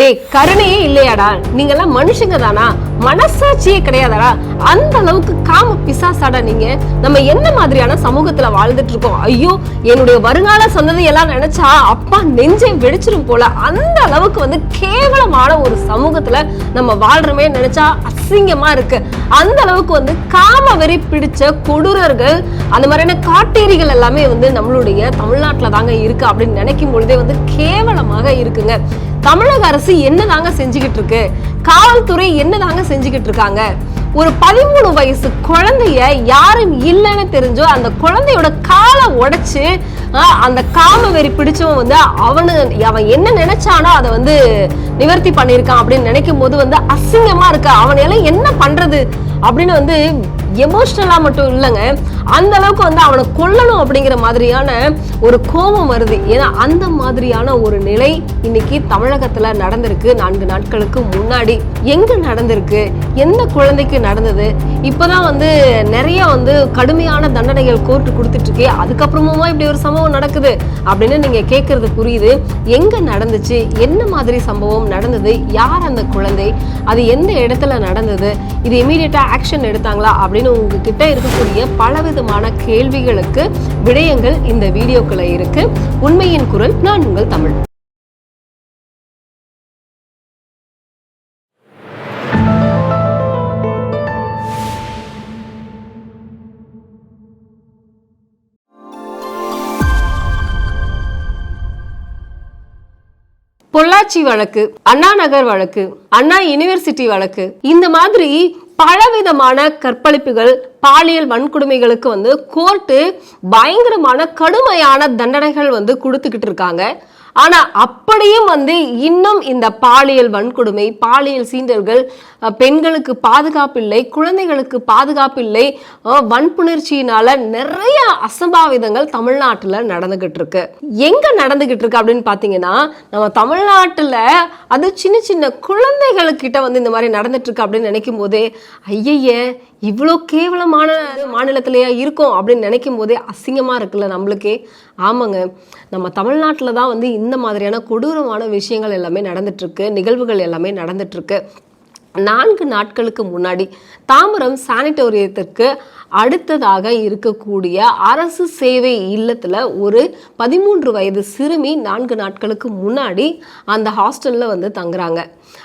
டேய் கருணையே இல்லையாடா? நீங்க எல்லாம் மனுஷங்க தானா? மனசாட்சியே கிடையாதாடா. அந்த அளவுக்கு காம பிசாசாடா நீங்க. நம்ம என்ன மாதிரியான சமூகத்துல வாழ்ந்துட்டு இருக்கோம் ஐயோ என்னுடைய வருங்கால சந்ததி எல்லாம் நினைச்சா அப்பா நெஞ்சை வெடிச்சிடும் போல. அந்த அளவுக்கு வந்து கேவலமான ஒரு சமூகத்துல நம்ம வாழ்றமே நினைச்சா அசிங்கமா இருக்கு. அந்த அளவுக்கு வந்து காம வெறி பிடிச்ச கொடூரர்கள் அந்த மாதிரியான காட்டேரிகள் எல்லாமே வந்து நம்மளுடைய தமிழ்நாட்டில் தாங்க இருக்கு அப்படின்னு நினைக்கும் பொழுதே வந்து கேவலமாக இருக்குங்க. தமிழக அரசு என்னதாங்க செஞ்சுக்கிட்டு இருக்கு? காவல்துறை என்னதாங்க செஞ்சுக்கிட்டு இருக்காங்க? ஒரு பதிமூணு வயசு குழந்தைய யாரும் இல்லைன்னு தெரிஞ்சோ அந்த குழந்தையோட காலை உடைச்சு அந்த காம வெறி பிடிச்சவன் வந்து அவனு அவன் என்ன நினைச்சானோ அதை வந்து நிவர்த்தி பண்ணியிருக்கான் அப்படின்னு நினைக்கும் போது வந்து அசிங்கமா இருக்கு. அவனையெல்லாம் என்ன பண்றது அப்படின்னு வந்து எமோஷ்னலா மட்டும் இல்லைங்க. அந்த அளவுக்கு வந்து அவனை கொல்லணும் அப்படிங்கிற மாதிரியான ஒரு கோபம் வருது. ஏன்னா அந்த மாதிரியான ஒரு நிலை இன்னைக்கு தமிழகத்துல நடந்திருக்கு. நான்கு நாட்களுக்கு முன்னாடி எங்க நடந்திருக்கு? எந்த குழந்தைக்கு நடந்தது? இப்பதான் வந்து நிறைய வந்து கடுமையான தண்டனைகள் கோர்ட்டு கொடுத்துட்டு இருக்கே. அதுக்கப்புறமா இப்படி ஒரு சம்பவம் நடக்குது அப்படின்னு நீங்க கேட்கறது புரியுது. எங்க நடந்துச்சு? என்ன மாதிரி சம்பவம் நடந்தது? யார் அந்த குழந்தை? அது எந்த இடத்துல நடந்தது? இது இமீடியட்டா ஆக்ஷன் எடுத்தாங்களா? அப்படின்னு உங்ககிட்ட இருக்கக்கூடிய பலவிதமான கேள்விகளுக்கு விடயங்கள் இந்த வீடியோக்குள்ள இருக்கு. உண்மையின் குரல் நான் உங்கள் தமிழ். பொள்ளாச்சி வழக்கு அண்ணா நகர் வழக்கு அண்ணா யூனிவர்சிட்டி வழக்கு இந்த மாதிரி பலவிதமான கற்பழிப்புகள் பாலியல் வன்கொடுமைகளுக்கு வந்து கோர்ட்டு பயங்கரமான கடுமையான தண்டனைகள் வந்து கொடுத்துக்கிட்டு இருக்காங்க. ஆனா அப்படியும் வந்து இன்னும் இந்த பாலியல் வன்கொடுமை பாலியல் சீண்டல்கள் பெண்களுக்கு பாதுகாப்பு இல்லை குழந்தைகளுக்கு பாதுகாப்பு இல்லை வன்புணர்ச்சியினால நிறைய அசம்பாவிதங்கள் தமிழ்நாட்டில் நடந்துகிட்டு இருக்கு எங்க நடந்துகிட்டு இருக்கு அப்படின்னு பாத்தீங்கன்னா நம்ம தமிழ்நாட்டில் அது சின்ன சின்ன குழந்தைகளுக்கிட்ட வந்து இந்த மாதிரி நடந்துட்டு இருக்கு அப்படின்னு நினைக்கும் போதே ஐயைய இவ்வளோ கேவலமான மாநிலத்திலேயே இருக்கும் அப்படின்னு நினைக்கும் போதே அசிங்கமாக இருக்குல்ல நம்மளுக்கே. ஆமாங்க. நம்ம தமிழ்நாட்டில் தான் வந்து இந்த மாதிரியான கொடூரமான விஷயங்கள் எல்லாமே நடந்துட்டுருக்கு. நிகழ்வுகள் எல்லாமே நடந்துட்டுருக்கு. நான்கு நாட்களுக்கு முன்னாடி தாம்பரம் சானிட்டோரியத்திற்கு அடுத்ததாக இருக்கக்கூடிய அரசு சேவை இல்லத்தில் ஒரு பதிமூன்று வயது சிறுமி நான்கு நாட்களுக்கு முன்னாடி அந்த ஹாஸ்டலில் வந்து தங்குறாங்க.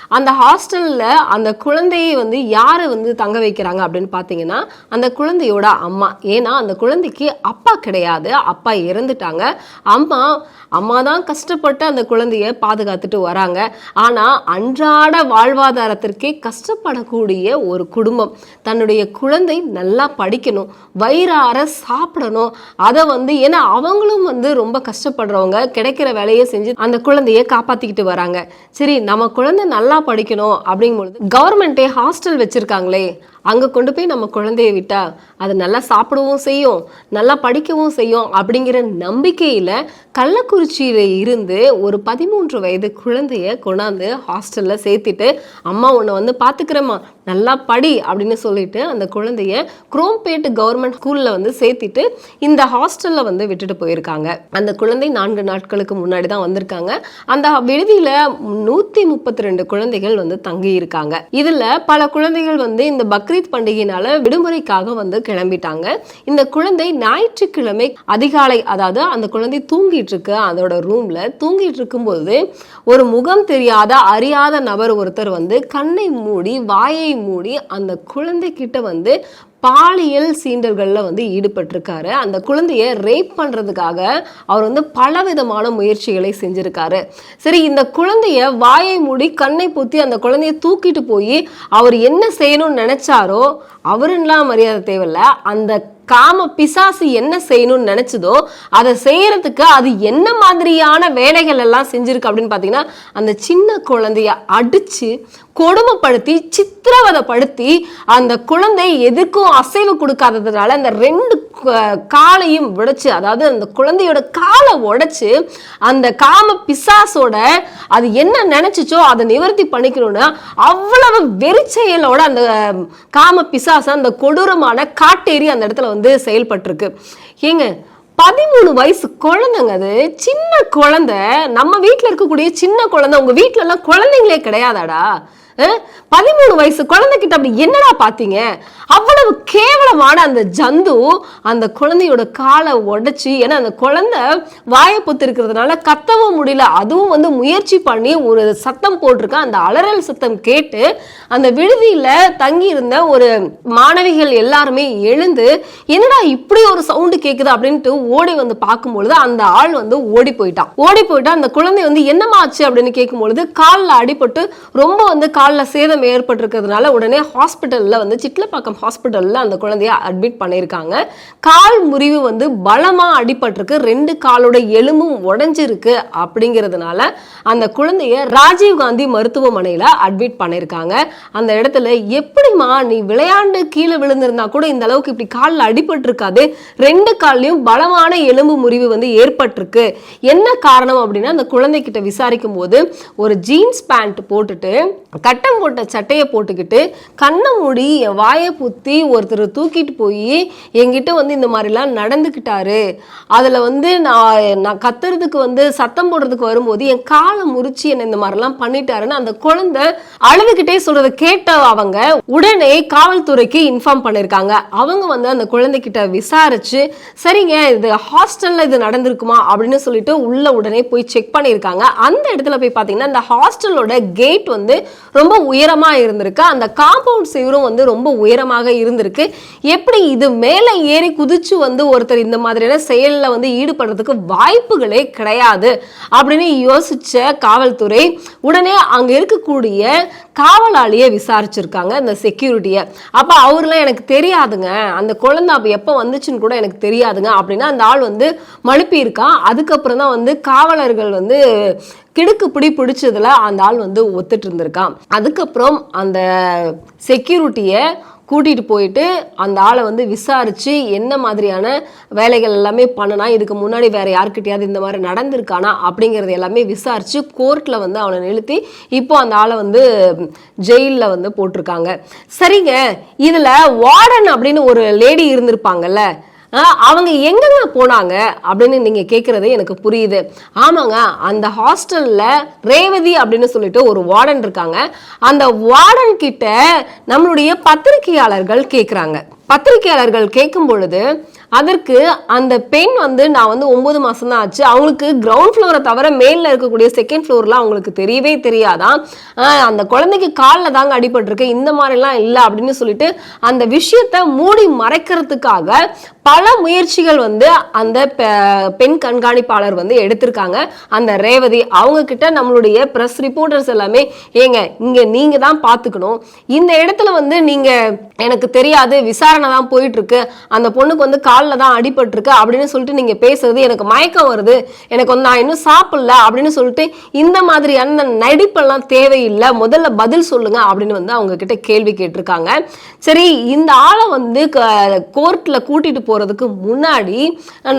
அந்த ஹாஸ்டலில் அந்த குழந்தையை வந்து யாரை வந்து தங்க வைக்கிறாங்க அப்படின்னு பார்த்தீங்கன்னா அந்த குழந்தையோட அம்மா. ஏன்னா அந்த குழந்தைக்கு அப்பா கிடையாது. அப்பா இறந்துட்டாங்க. அம்மா அம்மா தான் கஷ்டப்பட்டு அந்த குழந்தைய பாதுகாத்துட்டு வராங்க. ஆனால் அன்றாட வாழ்வாதாரத்திற்கே கஷ்டப்படக்கூடிய ஒரு குடும்பம். தன்னுடைய குழந்தை நல்லா படிக்கணும். வயிறார சாப்பிடணும். அதை வந்து ஏன்னா அவங்களும் வந்து ரொம்ப கஷ்டப்படுறவங்க. கிடைக்கிற வேலையை செஞ்சு அந்த குழந்தைய காப்பாற்றிக்கிட்டு வராங்க. சரி நம்ம குழந்தை நல்லா படிக்கணும் அப்படிங்கும்பொழுது கவர்மெண்ட்டே ஹாஸ்டல் வச்சிருக்காங்களே அங்கே கொண்டு போய் நம்ம குழந்தைய விட்டா அது நல்லா சாப்பிடவும் செய்யும் நல்லா படிக்கவும் செய்யும் அப்படிங்கிற நம்பிக்கையில் கள்ளக்குறிச்சியில் இருந்து ஒரு பதிமூன்று வயது குழந்தைய கொண்டாந்து ஹாஸ்டலில் சேர்த்துட்டு அம்மா உன்னை வந்து பாத்துக்கிறேம்மா நல்லா படி அப்படின்னு சொல்லிட்டு அந்த குழந்தைய குரோம்பேட்டு கவர்மெண்ட் ஸ்கூலில் வந்து சேர்த்திட்டு இந்த ஹாஸ்டலில் வந்து விட்டுட்டு போயிருக்காங்க. அந்த குழந்தை நான்கு நாட்களுக்கு முன்னாடி தான் வந்திருக்காங்க. அந்த விடுதியில் நூற்றி முப்பத்தி ரெண்டு குழந்தைகள் வந்து தங்கி இருக்காங்க இதில் பல குழந்தைகள் வந்து இந்த பக்ரீத் பண்டிகையினால விடுமுறைக்காக வந்து கிளம்பிட்டாங்க. இந்த குழந்தை ஞாயிற்றுக்கிழமை அதிகாலை அதாவது அந்த குழந்தை தூங்கிட்டு இருக்கு அதோட ரூம்ல தூங்கிட்டு இருக்கும்போது ஒரு முகம் தெரியாத அறியாத நபர் ஒருத்தர் வந்து கண்ணை மூடி வாயை மூடி அந்த குழந்தை கிட்ட வந்து பாலியல் சீண்டல்களில் வந்து ஈடுபட்டிருக்காரு. அந்த குழந்தைய ரேப் பண்ணுறதுக்காக அவர் வந்து பலவிதமான முயற்சிகளை செஞ்சுருக்காரு. சரி இந்த குழந்தைய வாயை மூடி கண்ணை பொத்தி அந்த குழந்தைய தூக்கிட்டு போய் அவர் என்ன செய்யணும்னு நினச்சாரோ அவருலாம் மரியாதை தேவையில்ல. அந்த காம பிசாசு என்ன செய்யணும்னு நினைச்சதோ அதை செய்யறதுக்கு அது என்ன மாதிரியான வேலைகள் எல்லாம் செஞ்சிருக்கு அப்படின்னு பார்த்தீங்கன்னா அந்த சின்ன குழந்தைய அடிச்சு கொடுமைப்படுத்தி சித்திரவதைப்படுத்தி அந்த குழந்தை எதுக்கும் அசைவு கொடுக்காததுனால அந்த ரெண்டு காலையும் உடைச்சு அதாவது அந்த குழந்தையோட காலை உடைச்சு அந்த காம பிசாசோட அது என்ன நினைச்சிச்சோ அதை நிவர்த்தி பண்ணிக்கணும்னா அவ்வளவு வெறிச்செயலோட அந்த காம பிசாச அந்த கொடூரமான காட்டேரி அந்த இடத்துல வந்து செயல்பட்டிருக்கு. ஏங்க பதிமூணு வயசு குழந்தைங்க அது சின்ன குழந்தை நம்ம வீட்டில் இருக்கக்கூடிய சின்ன குழந்தை உங்கள் வீட்டிலலாம் குழந்தைங்களே கிடையாதாடா? பதிமூணு வயசு குழந்தைகிட்ட அப்படி என்னடா பார்த்தீங்க அவ்வளவு கேவலமான அந்த ஜந்து அந்த குழந்தையோட காலை உடைச்சி ஏன்னா அந்த குழந்தை வாயை பொத்திருக்கிறதுனால கத்தவும் முடியல. அதுவும் வந்து முயற்சி பண்ணி ஒரு சத்தம் போட்டிருக்க அந்த அலறல் சத்தம் கேட்டு அந்த விடுதியில் தங்கி இருந்த ஒரு மாணவிகள் எல்லாருமே எழுந்து என்னடா இப்படி ஒரு சவுண்டு கேட்குது அப்படின்ட்டு ஓடி வந்து பார்க்கும்பொழுது அந்த ஆள் வந்து ஓடி போயிட்டான். ஓடி போயிட்டா அந்த குழந்தை வந்து என்னம்மா ஆச்சு? அப்படின்னு கேட்கும்பொழுது காலில் அடிபட்டு ரொம்ப வந்து கால் காலில் சேதம் ஏற்பட்டிருக்கிறதுனால உடனே ஹாஸ்பிட்டல்ல வந்து சிட்லப்பாக்கம் ஹாஸ்பிட்டல்ல அந்த குழந்தைய அட்மிட் பண்ணியிருக்காங்க. கால் முறிவு வந்து பலமா அடிபட்டிருக்கு. ரெண்டு காலோட எலும்பும் உடஞ்சிருக்கு அப்படிங்கிறதுனால அந்த குழந்தைய ராஜீவ் காந்தி அட்மிட் பண்ணியிருக்காங்க. அந்த இடத்துல எப்படிம்மா நீ விளையாண்டு கீழே விழுந்திருந்தா கூட இந்த அளவுக்கு இப்படி காலில் அடிபட்டிருக்காது? ரெண்டு கால்லையும் பலமான எலும்பு முறிவு வந்து ஏற்பட்டிருக்கு. என்ன காரணம் அப்படின்னா அந்த குழந்தைகிட்ட விசாரிக்கும் போது ஒரு ஜீன்ஸ் பேண்ட் போட்டுட்டு கட்டம் போட்ட சட்டையை போட்டுக்கிட்டு கண்ணை மூடி என் வாயை புத்தி ஒருத்தர் தூக்கிட்டு போய் என்கிட்ட வந்து இந்த மாதிரிலாம் நடந்துக்கிட்டாரு. அதில் வந்து நான் நான் கத்துறதுக்கு வந்து சத்தம் போடுறதுக்கு வரும்போது என் காலை முறிச்சு என்னை இந்த மாதிரிலாம் பண்ணிட்டாருன்னு அந்த குழந்தை அழுதுகிட்டே சொல்றதை கேட்ட அவங்க உடனே காவல்துறைக்கு இன்ஃபார்ம் பண்ணியிருக்காங்க அவங்க வந்து அந்த குழந்தைகிட்ட விசாரிச்சு சரிங்க இது ஹாஸ்டல்ல இது நடந்திருக்குமா அப்படின்னு சொல்லிட்டு உள்ள உடனே போய் செக் பண்ணியிருக்காங்க அந்த இடத்துல போய் பார்த்தீங்கன்னா இந்த ஹாஸ்டலோட கேட் வந்து ரொம்ப ரொம்ப உயரமாக இருந்திருக்கு. அந்த காம்பவுண்ட் சுவரும் வந்து ரொம்ப உயரமாக இருந்திருக்கு. எப்படி இது மேலே ஏறி குதிச்சு வந்து ஒருத்தர் இந்த மாதிரியான செயலில் வந்து ஈடுபடுறதுக்கு வாய்ப்புகளே கிடையாது அப்படின்னு யோசிச்ச காவல்துறை உடனே அங்கே இருக்கக்கூடிய காவலாளியை விசாரிச்சிருக்காங்க இந்த செக்யூரிட்டியை அப்போ அவர்லாம் எனக்கு தெரியாதுங்க. அந்த குழந்தை அப்போ எப்போ வந்துச்சுன்னு கூட எனக்கு தெரியாதுங்க. அப்படின்னா அந்த ஆள் வந்து மழுப்பியிருக்கான் அதுக்கப்புறம் தான் வந்து காவலர்கள் வந்து கிடுக்கு பிடி பிடிச்சதுல அந்த ஆள் வந்து ஒத்துட்டு இருந்திருக்கான். அதுக்கப்புறம் அந்த செக்யூரிட்டியை கூட்டிகிட்டு போயிட்டு அந்த ஆளை வந்து விசாரித்து என்ன மாதிரியான வேலைகள் எல்லாமே பண்ணனா இதுக்கு முன்னாடி வேறு யாருக்கிட்டையாவது இந்த மாதிரி நடந்திருக்கானா அப்படிங்கிறது எல்லாமே விசாரித்து கோர்ட்டில் வந்து அவனை நிறுத்தி இப்போ அந்த ஆளை வந்து ஜெயிலில் வந்து போட்டிருக்காங்க. சரிங்க இதில் வார்டன் அப்படின்னு ஒரு லேடி இருந்திருப்பாங்கல்ல அவங்க எங்கெங்க போனாங்க அப்படின்னு நீங்க கேட்கறது எனக்கு புரியுது. ஆமாங்க அந்த ஹாஸ்டல்ல ரேவதி அப்படின்னு சொல்லிட்டு ஒரு வார்டன் இருக்காங்க. அந்த வார்டன் கிட்ட நம்மளுடைய பத்திரிகையாளர்கள் கேட்குறாங்க பத்திரிகையாளர்கள் கேட்கும் பொழுது அதற்கு அந்த பெண் வந்து நான் வந்து ஒன்பது மாதம் தான் ஆச்சு அவங்களுக்கு கிரவுண்ட் ஃப்ளோரை தவிர மேலில் இருக்கக்கூடிய செகண்ட் ஃப்ளோர்லாம் அவங்களுக்கு தெரியவே தெரியாதான் அந்த குழந்தைக்கு காலில் தாங்க அடிபட்டிருக்கு இந்த மாதிரிலாம் இல்லை அப்படின்னு சொல்லிட்டு அந்த விஷயத்த மூடி மறைக்கிறதுக்காக பல முயற்சிகள் வந்து அந்த பெ- பெண் கண்காணிப்பாளர் வந்து எடுத்திருக்காங்க. அந்த ரேவதி அவங்க கிட்ட நம்மளுடைய ப்ரெஸ் ரிப்போர்ட்டர்ஸ் எல்லாமே ஏங்க இங்க நீங்க தான் பார்த்துக்கணும் இந்த இடத்துல வந்து நீங்க எனக்கு தெரியாது விசாரணை தான் போயிட்டு இருக்கு அந்த பொண்ணுக்கு வந்து காலில் தான் அடிபட்டிருக்கு அப்படின்னு சொல்லிட்டு நீங்க பேசுறது எனக்கு மயக்கம் வருது. எனக்கு வந்து நான் இன்னும் சாப்பிடல அப்படின்னு சொல்லிட்டு இந்த மாதிரியான நடிப்பெல்லாம் தேவையில்லை. முதல்ல பதில் சொல்லுங்க அப்படின்னு வந்து அவங்க கிட்ட கேள்வி கேட்டிருக்காங்க. சரி இந்த ஆளை வந்து கோர்ட்ல கூட்டிட்டு போகிறதுக்கு முன்னாடி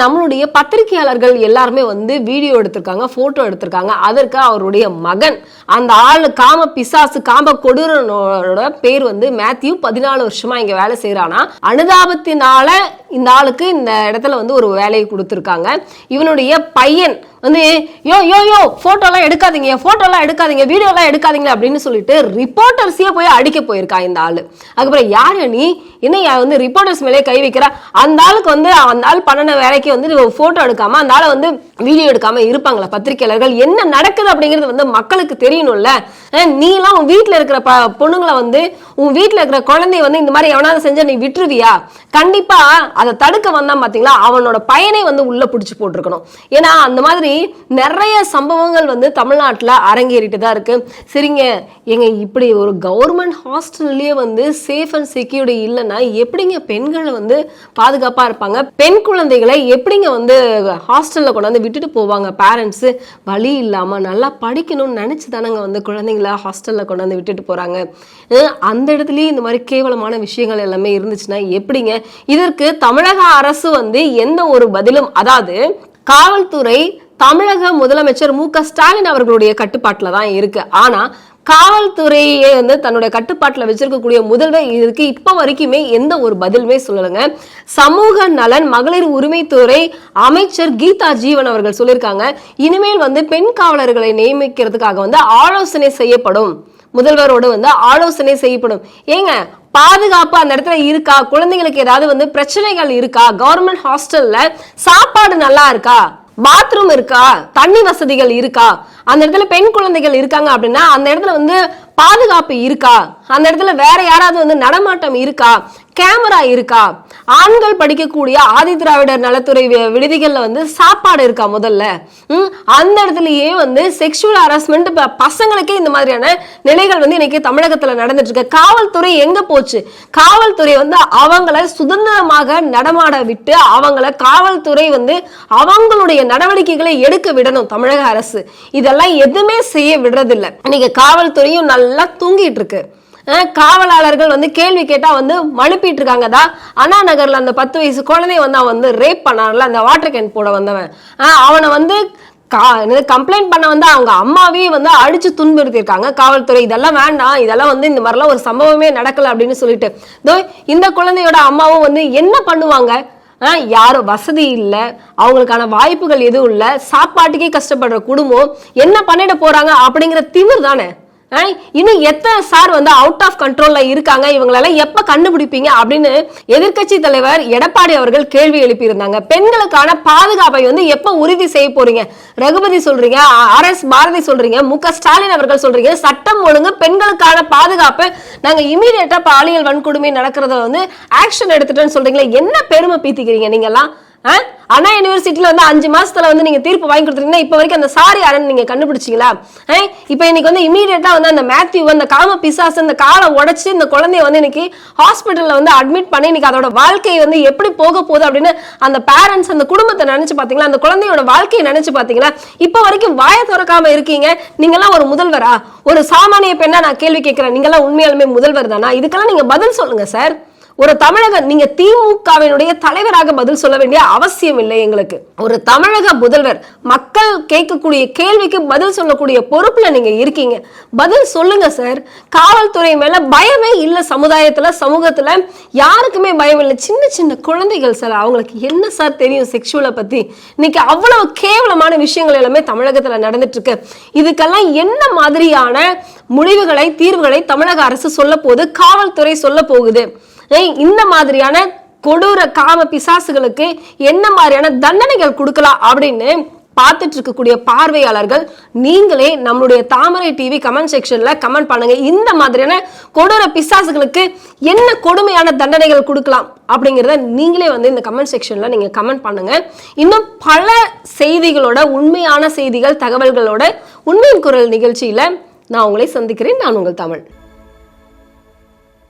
நம்மளுடைய பத்திரிகையாளர்கள் எல்லாருமே வந்து வீடியோ எடுத்திருக்காங்க ஃபோட்டோ எடுத்திருக்காங்க. அதற்கு அவருடைய மகன் அந்த ஆள் காம பிசாசு காம கொடூரனோட பேர் வந்து மேத்யூ. பதினாலு வருஷமா இங்கே வேலை செய்கிறானா அனுதாபத்தினால இந்த ஆளுக்கு இந்த இடத்துல வந்து ஒரு வேலையை கொடுத்துருக்காங்க. இவனுடைய பையன் வந்து யோ யோ யோ ஃபோட்டோலாம் எடுக்காதீங்க ஃபோட்டோலாம் எடுக்காதீங்க வீடியோலாம் எடுக்காதீங்க அப்படின்னு சொல்லிட்டு ரிப்போர்ட்டர்ஸையே போய் அடிக்க போயிருக்கா இந்த ஆள். அதுக்கப்புறம் யார் நீ? என்ன வந்து ரிப்போர்ட்டர்ஸ் மேலே கை வைக்கிற? அந்த ஆளுக்கு வந்து அந்த ஆள் பண்ணின வேலைக்கு வந்து போட்டோ எடுக்காம அந்த ஆளை வந்து வீடியோ எடுக்காம இருப்பாங்களா? பத்திரிக்கையாளர்கள் என்ன நடக்குது அப்படிங்கிறது வந்து மக்களுக்கு தெரியணும்ல. நீலாம் உன் வீட்டில் இருக்கிற ப பொண்ணுங்களை வந்து உன் வீட்டில் இருக்கிற குழந்தைய வந்து இந்த மாதிரி எவனாவது செஞ்சா நீ விட்டுருவியா? கண்டிப்பா அதை தடுக்க வந்தான் பாத்தீங்களா? அவனோட பயனை வந்து உள்ள பிடிச்சி போட்டிருக்கணும். ஏன்னா அந்த மாதிரி நிறைய சம்பவங்கள் வந்து தமிழ்நாட்டில் அரங்கேறிட்டு தான் இருக்கு. சரிங்க எங்க இப்படி ஒரு கவர்மெண்ட் ஹாஸ்டல்லையே வந்து சேஃப் அண்ட் செக்யூரிட்டி இல்லைன்னா எப்படிங்க பெண்களை வந்து பாதுகாப்பு இருப்பாங்க. பெண் குழந்தைகளை எப்படிங்க வந்து ஹாஸ்டல்ல கொண்டாந்து விட்டுட்டு போவாங்க பேரண்ட்ஸு வழி இல்லாமல் நல்லா படிக்கணும்னு நினச்சி தானங்க வந்து குழந்தைங்கள ஹாஸ்டல்ல கொண்டாந்து விட்டுட்டு போறாங்க. அந்த இடத்துலயே இந்த மாதிரி கேவலமான விஷயங்கள் எல்லாமே இருந்துச்சுன்னா எப்படிங்க? இதற்கு தமிழக அரசு வந்து எந்த ஒரு பதிலும் அதாவது காவல்துறை தமிழக முதலமைச்சர் மு க ஸ்டாலின் அவர்களுடைய கட்டுப்பாட்டில் தான் இருக்கு. ஆனா காவல்துறையை வந்து தன்னுடைய கட்டுப்பாட்டில் வச்சிருக்கக்கூடிய முதல்வர் இதுக்கு இப்போ வரைக்குமே எந்த ஒரு பதிலுமே சொல்லலைங்க. சமூக நலன் மகளிர் உரிமைத்துறை அமைச்சர் கீதா ஜீவன் அவர்கள் சொல்லியிருக்காங்க. இனிமேல் வந்து பெண் காவலர்களை நியமிக்கிறதுக்காக வந்து ஆலோசனை செய்யப்படும். முதல்வரோடு வந்து ஆலோசனை செய்யப்படும். ஏங்க பாதுகாப்பு அந்த இடத்துல இருக்கா? குழந்தைங்களுக்கு ஏதாவது வந்து பிரச்சனைகள் இருக்கா? கவர்மெண்ட் ஹாஸ்டல்ல சாப்பாடு நல்லா இருக்கா? பாத்ரூம் இருக்கா? தண்ணி வசதிகள் இருக்கா? அந்த இடத்துல பெண் குழந்தைகள் இருக்காங்க அப்படின்னா அந்த இடத்துல வந்து பாதுகாப்பு இருக்கா? அந்த இடத்துல வேற யாராவது வந்து நடமாட்டம் இருக்கா? கேமரா இருக்கா? ஆண்கள் படிக்கக்கூடிய ஆதி திராவிடர் நலத்துறை வி- வந்து சாப்பாடு இருக்கா முதல்ல? அந்த இடத்துலயே வந்து செக்ஷுவல் ஹராஸ்மெண்ட் பசங்களுக்கே இந்த மாதிரியான நிலைகள் வந்து இன்னைக்கு தமிழகத்தில் நடந்துட்டு இருக்கு காவல்துறை எங்க போச்சு? காவல்துறை வந்து அவங்கள சுதந்திரமாக நடமாட விட்டு அவங்கள காவல்துறை வந்து அவங்களுடைய நடவடிக்கைகளை எடுக்க விடணும் தமிழக அரசு. இதெல்லாம் எதுவுமே செய்ய விடுறதில்ல. இன்னைக்கு காவல்துறையும் நல்லா தூங்கிட்டு இருக்கு காவலாளர்கள் வந்து கேள்வி கேட்டா வந்து மனுப்பிட்டு இருக்காங்க தான் அண்ணா நகர்ல அந்த பத்து வயசு குழந்தைய வந்து அவன் வந்து ரேப் பண்ணான்ல அந்த வாட்டர் கேன் போட வந்தவன். அவனை வந்து கம்ப்ளைண்ட் பண்ண வந்து அவங்க அம்மாவே வந்து அடிச்சு துன்புறுத்திருக்காங்க காவல்துறை இதெல்லாம் வேண்டாம் இதெல்லாம் வந்து இந்த மாதிரிலாம் ஒரு சம்பவமே நடக்கல அப்படின்னு சொல்லிட்டு. இந்த குழந்தையோட அம்மாவும் வந்து என்ன பண்ணுவாங்க? யாரும் வசதி இல்லை. அவங்களுக்கான வாய்ப்புகள் எதுவும் இல்லை. சாப்பாட்டுக்கே கஷ்டப்படுற குடும்பம் என்ன பண்ணிட போறாங்க அப்படிங்கிற திமிர் தானே. இன்னும் எத்தனை சார் வந்து அவுட் ஆஃப் கண்ட்ரோல்ல இருக்காங்க? இவங்களெல்லாம் எப்ப கண்டுபிடிப்பீங்க? அப்படின்னு எதிர்க்கட்சி தலைவர் எடப்பாடி அவர்கள் கேள்வி எழுப்பியிருந்தாங்க. பெண்களுக்கான பாதுகாப்பை வந்து எப்ப உறுதி செய்ய போறீங்க? ரகுபதி சொல்றீங்க ஆர் எஸ் பாரதி சொல்றீங்க மு க ஸ்டாலின் அவர்கள் சொல்றீங்க. சட்டம் ஒழுங்கு பெண்களுக்கான பாதுகாப்பு. நாங்க இமீடியட்டா பாலியல் வன்கொடுமை நடக்கிறத வந்து ஆக்ஷன் எடுத்துட்டேன்னு சொல்றீங்களே என்ன பெருமை பீத்திக்கிறீங்க நீங்கெல்லாம்? அண்ணா யூனிவர்சிட்டியில் வந்து அஞ்சு மாசத்துல வந்து நீங்க தீர்ப்பு வாங்கி கொடுத்துருக்கீங்கன்னா இப்போ வரைக்கும் அந்த சாரி யாருன்னு நீங்க கண்டுபிடிச்சிங்களா? ஆ? இப்ப இன்னைக்கு வந்து இமீடியட்டா வந்து அந்த மேத்யூ அந்த காம பிசாஸ் அந்த காலை உடைச்சு இந்த குழந்தைய வந்து இன்னைக்கு ஹாஸ்பிட்டல்ல வந்து அட்மிட் பண்ணி இன்னைக்கு அதோட வாழ்க்கை வந்து எப்படி போக போகுது அப்படின்னு அந்த பேரண்ட்ஸ் அந்த குடும்பத்தை நினைச்சு பாத்தீங்களா அந்த குழந்தையோட வாழ்க்கையை நினைச்சு பாத்தீங்களா இப்போ வரைக்கும் வாயை திறக்காம இருக்கீங்க. நீங்கெல்லாம் ஒரு முதல்வரா? ஒரு சாமானிய பெண்ணா நான் கேள்வி கேட்கிறேன். நீங்கெல்லாம் உண்மையாலுமே முதல்வர் தானா? இதுக்கெல்லாம் நீங்க பதில் சொல்லுங்க சார் ஒரு தமிழக நீங்க திமுகவினுடைய தலைவராக பதில் சொல்ல வேண்டிய அவசியம் இல்லை எங்களுக்கு. ஒரு தமிழக முதல்வர் மக்கள் கேட்கக்கூடிய கேள்விக்கு பதில் சொல்லக்கூடிய பொறுப்புல நீங்க இருக்கீங்க. பதில் சொல்லுங்க சார் காவல்துறை மேல பயமே இல்ல சமுதாயத்துல சமூகத்துல. யாருக்குமே பயம் இல்லை. சின்ன சின்ன குழந்தைகள் சார் அவங்களுக்கு என்ன சார் தெரியும் செக்ஷுவலை பத்தி? இன்னைக்கு அவ்வளவு கேவலமான விஷயங்கள் எல்லாமே தமிழகத்துல நடந்துட்டு இருக்கு இதுக்கெல்லாம் என்ன மாதிரியான முடிவுகளை தீர்வுகளை தமிழக அரசு சொல்ல போகுது காவல்துறை சொல்ல போகுது இந்த மாதிரியான கொடூர காம பிசாசுகளுக்கு என்ன மாதிரியான தண்டனைகள் கொடுக்கலாம் அப்படின்னு பார்த்துட்டு இருக்கக்கூடிய பார்வையாளர்கள் நீங்களே நம்மளுடைய தாமரை டிவி கமெண்ட் செக்ஷன்ல கமெண்ட் பண்ணுங்க. இந்த மாதிரியான கொடூர பிசாசுகளுக்கு என்ன கொடுமையான தண்டனைகள் கொடுக்கலாம் அப்படிங்கிறத நீங்களே வந்து இந்த கமெண்ட் செக்ஷன்ல நீங்க கமெண்ட் பண்ணுங்க. இன்னும் பல செய்திகளோட உண்மையான செய்திகள் தகவல்களோட உண்மையின் குரல் நிகழ்ச்சியில நான் உங்களை சந்திக்கிறேன். நான் உங்கள் தமிழ்.